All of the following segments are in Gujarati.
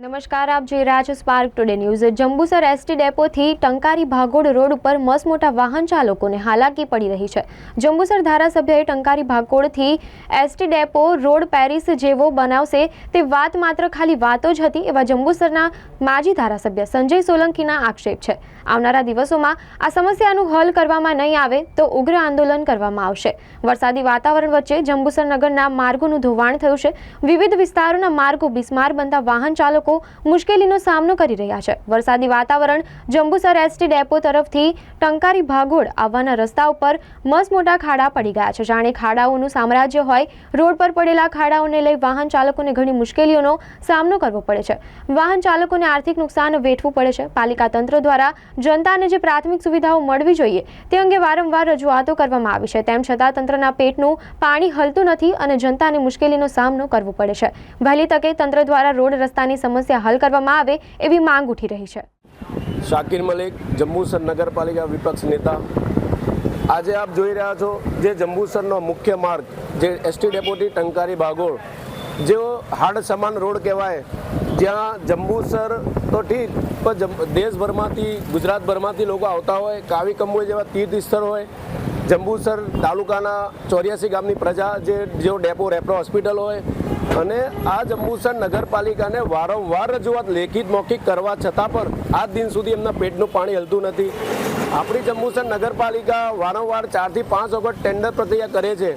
નમસ્કાર, આપ જોઈ રહ્યા છો Spark Today News Jambusar ST ડેપોથી Tankari ભાગોળ રોડ ઉપર મસમોટા વાહન ચાલકોને હાલાકી પડી રહી છે. જંબુસર ધારાસભ્યએ ટંકારી ભાગોળથી એસટી ડેપો રોડ પેરિસ જેવો બનાવશે તે વાત માત્ર ખાલી વાતો જ હતી, એવા જંબુસરના માજી ધારાસભ્ય સંજય સોલંકીના આક્ષેપ છે. આવનારા દિવસોમાં આ સમસ્યાનું હલ કરવામાં નહીં આવે તો ઉગ્ર આંદોલન કરવામાં આવશે. વરસાદી વાતાવરણ વચ્ચે જંબુસર નગરના માર્ગોનું ધોવાણ થયું છે. વિવિધ વિસ્તારોના માર્ગો બિસ્માર બનતા વાહન ચાલકો મુશ્કેલીનો સામનો કરી રહ્યા છે. વરસાદી વાતાવરણ, જંબુસર એસટી ડેપો તરફથી ટંકારી ભાગોળ આવવાના રસ્તા ઉપર મસ્ત મોટા ખાડા પડી ગયા છે. જાણે ખાડાઓનું સામ્રાજ્ય હોય, રોડ પર પડેલા ખાડાઓને લઈ વાહન ચાલકોને ઘણી મુશ્કેલીઓનો સામનો કરવો પડે છે. વાહન ચાલકોને આર્થિક નુકસાન વેઠવું પડે છે. પાલિકા તંત્ર દ્વારા જનતાને જે પ્રાથમિક સુવિધાઓ મળવી જોઈએ, તે અંગે વારંવાર રજૂઆતો કરવામાં આવી છે. તેમ છતાં તંત્રના પેટનું પાણી હલતું નથી અને જનતાને મુશ્કેલીનો સામનો કરવો પડે છે. વહેલી તકે તંત્ર દ્વારા રોડ રસ્તાની સમસ્યા હલ કરવામાં આવે એવી માંગ ઉઠી રહી છે. શાકિર મલિક, જંબુસર નગરપાલિકા વિપક્ષ નેતા. આજે આપ જોઈ રહ્યા છો જે જંબુસરનો મુખ્ય માર્ગ, જે એસટી ડેપોથી ટંકારી બાગોળ, જેઓ હાડ સમાન રોડ કહેવાય, જ્યાં જંબુસર તો ઠીક, પણ દેશભરમાંથી, ગુજરાતભરમાંથી લોકો આવતા હોય, કાવી કંબોઈ જેવા તીર્થ સ્થળ હોય. જંબુસર તાલુકાના ચોર્યાસી ગામની પ્રજા જે, જેઓ ડેપો, રેપ્રો હોસ્પિટલ હોય અને આ જંબુસર નગરપાલિકાને વારંવાર રજૂઆત લેખિત મૌખિક કરવા છતાં પણ આજ દિન સુધી એમના પેટનું પાણી હલતું નથી. આપણી જંબુસર નગરપાલિકા વારંવાર ચારથી પાંચ વખત ટેન્ડર પ્રક્રિયા કરે છે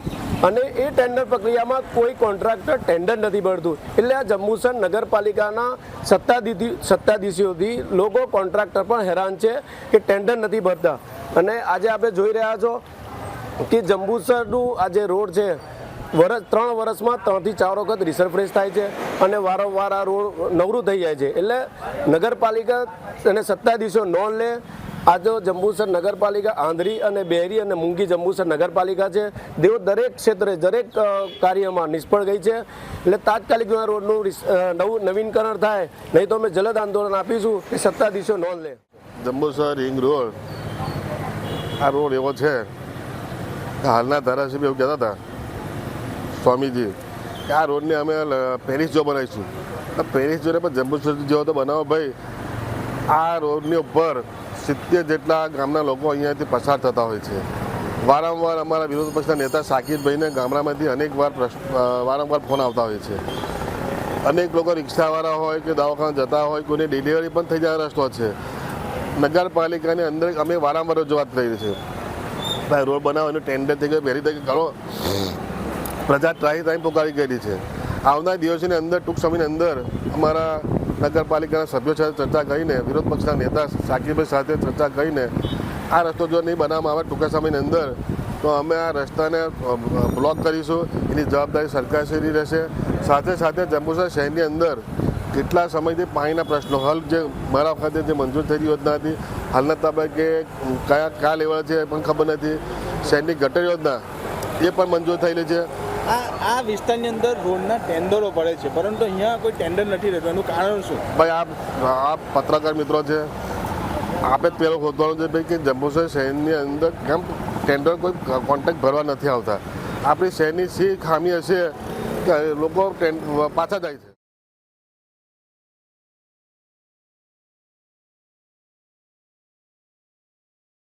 અને એ ટેન્ડર પ્રક્રિયામાં કોઈ કોન્ટ્રાક્ટર ટેન્ડર નથી ભરતું. એટલે આ જંબુસર નગરપાલિકાના સત્તાધીશી સત્તાધીશીઓથી લોકો કોન્ટ્રાક્ટર પણ હેરાન છે કે ટેન્ડર નથી ભરતા. અને આજે આપણે જોઈ રહ્યા છો કે જંબુસરનું આ જે રોડ છે વર્ષ ત્રણ વર્ષમાં ત્રણથી ચાર વખત રિસરફ્રેશ થાય છે અને વારંવાર આ રોડ નવરું થઈ જાય છે. એટલે નગરપાલિકા અને સત્તાધીશો નોંધ લે, આ જો જંબુસર નગરપાલિકા આંધ્રી અને બેરી અને મૂંગી જંબુસર નગરપાલિકા છે, તેઓ દરેક ક્ષેત્રે, દરેક કાર્યમાં નિષ્ફળ ગઈ છે. એટલે તાત્કાલિક રોડનું નવું નવીનકરણ થાય, નહીં તો અમે જલદ આંદોલન આપીશું કે સત્તાધીશો નોંધ લે. જંબુસર રિંગ રોડ, આ રોડ એવો છે. હાલના ધારાસભ્ય એવું કહેતા હતા. સ્વામીજી, કે આ રોડને અમે પેરિસ જો બનાવીશું પેરિસ જોને પણ જંબુસર જેવો તો બનાવો ભાઈ. આ રોડની ઉપર સિત્તેર જેટલા ગામના લોકો અહીંયાથી પસાર થતા હોય છે. વારંવાર અમારા વિરોધ પક્ષના નેતા સાકિરભાઈને ગામડામાંથી અનેકવાર વારંવાર ફોન આવતા હોય છે. અનેક લોકો રિક્ષાવાળા હોય કે દવાખાના જતા હોય, કોઈને ડિલિવરી પણ થઈ જાય રસ્તો છે. નગરપાલિકાની અંદર અમે વારંવાર રજૂઆત કરી છે. ભાઈ, રોડ બનાવવાનું ટેન્ડર થઈ ગયું વહેલી તકે કરો પ્રજા ટ્રાય ટાઈમ પોકારી કરી છે. આવનાર દિવસોની અંદર, ટૂંક સમયની અંદર અમારા નગરપાલિકાના સભ્યો સાથે ચર્ચા કરીને, વિરોધ પક્ષના નેતા સાકીભાઈ સાથે ચર્ચા કરીને આ રસ્તો જો નહીં બનાવવામાં આવે ટૂંકા સમયની અંદર, તો અમે આ રસ્તાને બ્લોક કરીશું. એની જવાબદારી સરકારશ્રી રહેશે. સાથે સાથે જંબુસર શહેરની અંદર કેટલા સમયથી પાણીના પ્રશ્નો, હલ જે મારા વખતે જે મંજૂર થયેલી યોજના હતી, હાલના તબક્કે કયા કયા લેવલ છે એ પણ ખબર નથી. શહેરની ગટર યોજના એ પણ મંજૂર થયેલી છે. આ આ વિસ્તારની અંદર રોડના ટેન્ડરો પડે છે, પરંતુ અહીંયા કોઈ ટેન્ડર નથી રહેતો. એનું કારણ શું? ભાઈ, આપ આપ પત્રકાર મિત્રો છે, આપે પેલો ખોદવાનું છે ભાઈ કે જંબુસર શહેરની અંદર કેમ ટેન્ડર કોઈ કોન્ટ્રાક્ટ ભરવા નથી આવતા. આપણી શહેરની શી ખામી હશે કે લોકો પાછા જાય છે.